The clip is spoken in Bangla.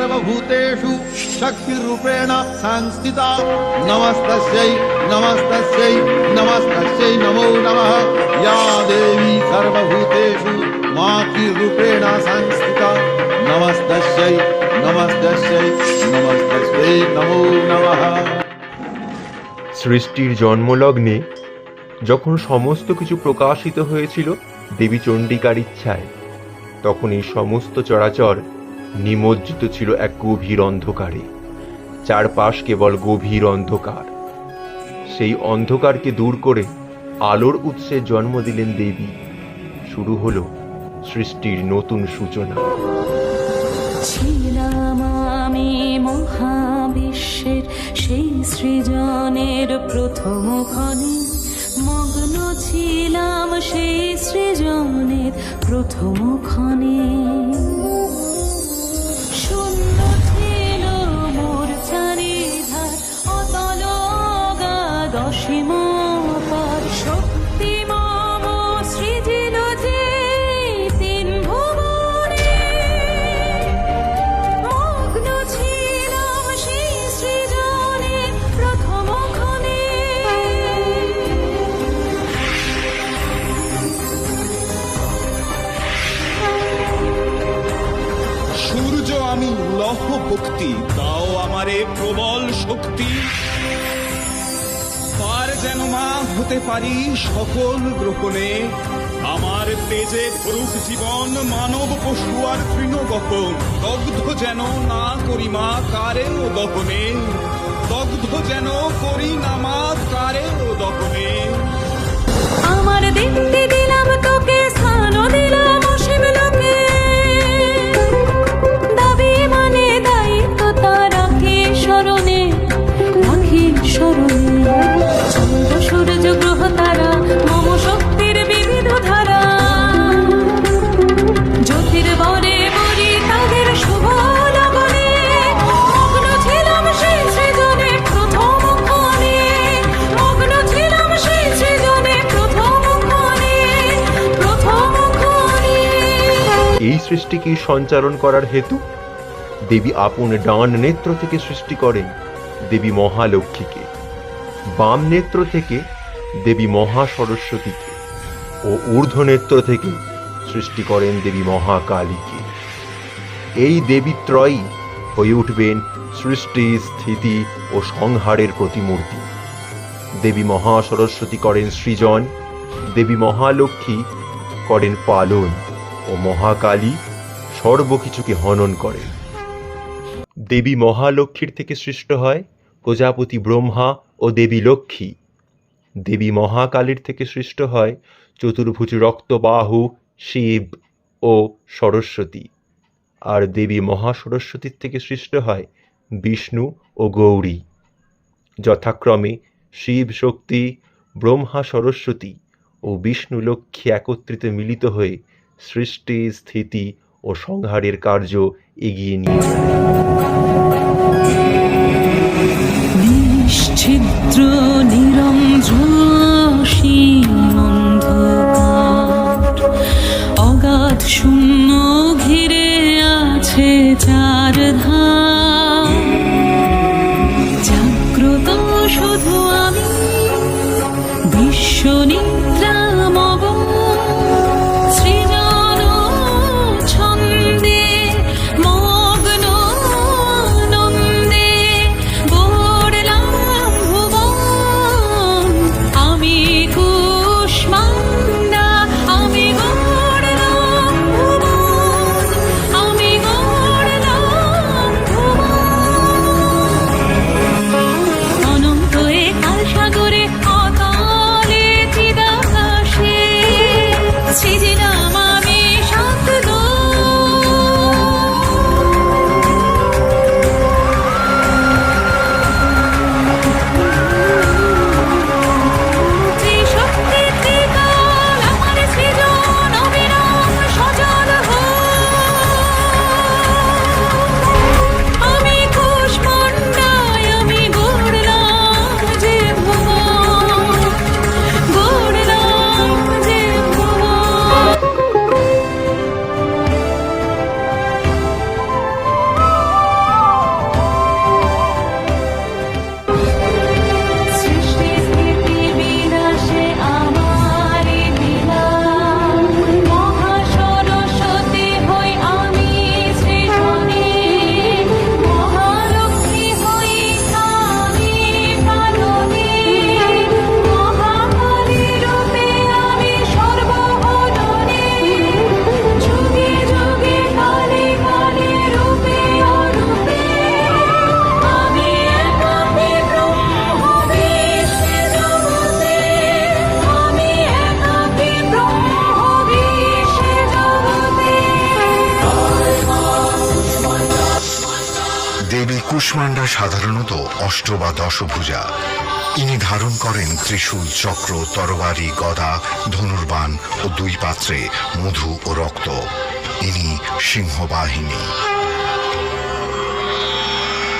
सर्वभूतेषु शक्तिरूपेण संस्थिता नमस्तस्यै नमस्तस्यै नमस्तस्यै नमो नमः या देवी सर्वभूतेषु मातृरूपेण संस्थिता नमस्तस्यै नमस्तस्यै नमस्तस्यै नमो नमः সৃষ্টির জন্মলগ্নে যখন সমস্ত কিছু প্রকাশিত হয়েছিল দেবী চণ্ডিকার ইচ্ছায় তখন এই সমস্ত চরাচর নিমজ্জিত ছিল এক গভীর অন্ধকারে। চারপাশ কেবল গভীর অন্ধকার। সেই অন্ধকারকে দূর করে আলোর উৎসে জন্ম দিলেন দেবী। শুরু হলো সৃষ্টির নতুন সূচনা। ছিলাম মহাবিশ্বের সেই সৃজনের প্রথম ক্ষণে মগ্ন ছিলাম সেই সৃজনের আমি লহ ভক্তি, দাও আমারে প্রবল শক্তি। পার যেন মা হতে পারি সকল গ্রহণে আমার তেজে ধরুক জীবন মানব পশু আর তৃণগহন দগ্ধ যেন না করি মা কারেও দহনে দগ্ধ যেন করি না মা কারেও দহনে এই সৃষ্টিকে সঞ্চারণ করার হেতু? দেবী আপন ডান নেত্র থেকে সৃষ্টি করেন, দেবী মহালক্ষ্মীকে। বাম নেত্র থেকে দেবী মহা সরস্বতীকে ও ঊর্ধ্ব নেত্র থেকে সৃষ্টি করেন দেবী মহাকালীকে। এই দেবী ত্রয়ী হয়ে উঠবেন সৃষ্টি, স্থিতি ও সংহারের প্রতিমূর্তি। দেবী মহা সরস্বতী করেন সৃজন, দেবী মহালক্ষ্মী করেন পালন। ও মহাকালী সর্বকিছুকে হনন করেন। দেবী মহালক্ষ্মীর থেকে সৃষ্ট হয় প্রজাপতি ব্রহ্মা ও দেবী লক্ষ্মী। দেবী মহাকালীর থেকে সৃষ্ট হয় চতুর্ভুজ রক্তবাহু, শিব ও সরস্বতী। আর দেবী মহাসরস্বতীর থেকে সৃষ্ট হয় বিষ্ণু ও গৌরী। যথাক্রমে শিব শক্তি, ব্রহ্মা সরস্বতী ও বিষ্ণু লক্ষ্মী একত্রিত মিলিত হয়ে সৃষ্টি স্থিতি ও সংহারের কার্য এগিয়ে নিয়ে নিশ্ছিদ্র অগাধ শূন্য ঘিরে আছে চার ধার দেবী কুষ্মান্ডা সাধারণত অষ্ট বা দশভুজা। ইনি ধারণ করেন ত্রিশূল চক্র, তরবারি, গদা, ধনুর্বাণ ও দুই পাত্রে মধু ও রক্ত। ইনি সিংহবাহিনী।